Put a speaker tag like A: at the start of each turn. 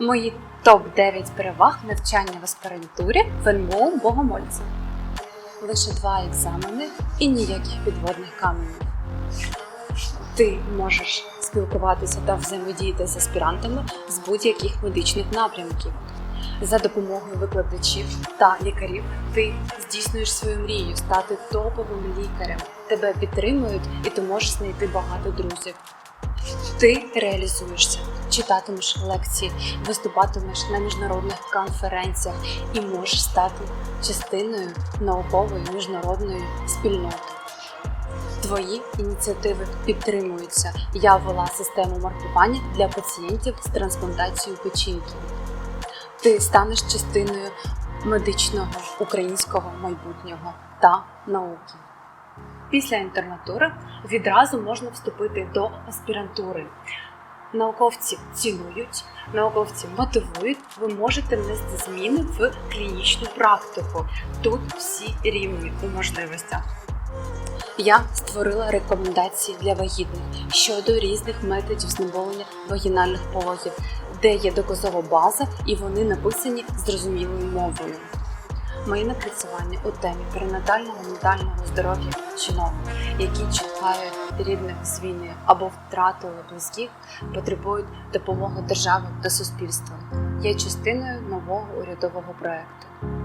A: Мої топ-9 переваг навчання в аспірантурі в НМУ Богомольця. Лише два екзамени і ніяких підводних каменів. Ти можеш спілкуватися та взаємодіяти з аспірантами з будь-яких медичних напрямків. За допомогою викладачів та лікарів ти здійснюєш свою мрію стати топовим лікарем. Тебе підтримують і ти можеш знайти багато друзів. Ти реалізуєшся, читатимеш лекції, виступатимеш на міжнародних конференціях і можеш стати частиною наукової міжнародної спільноти. Твої ініціативи підтримуються. Я ввела систему маркування для пацієнтів з трансплантацією печінки. Ти станеш частиною медичного українського майбутнього та науки. Після інтернатури відразу можна вступити до аспірантури. Науковці цінують, науковці мотивують, ви можете внести зміни в клінічну практику. Тут всі рівні у можливостях. Я створила рекомендації для вагітних щодо різних методів знеболення вагінальних пологів, де є доказова база і вони написані зрозумілою мовою. Мої напрацювання у темі перинатального ментального здоров'я жінок, які чекають рідних з війни або втратили близьких, потребують допомоги держави та суспільства. Є частиною нового урядового проекту.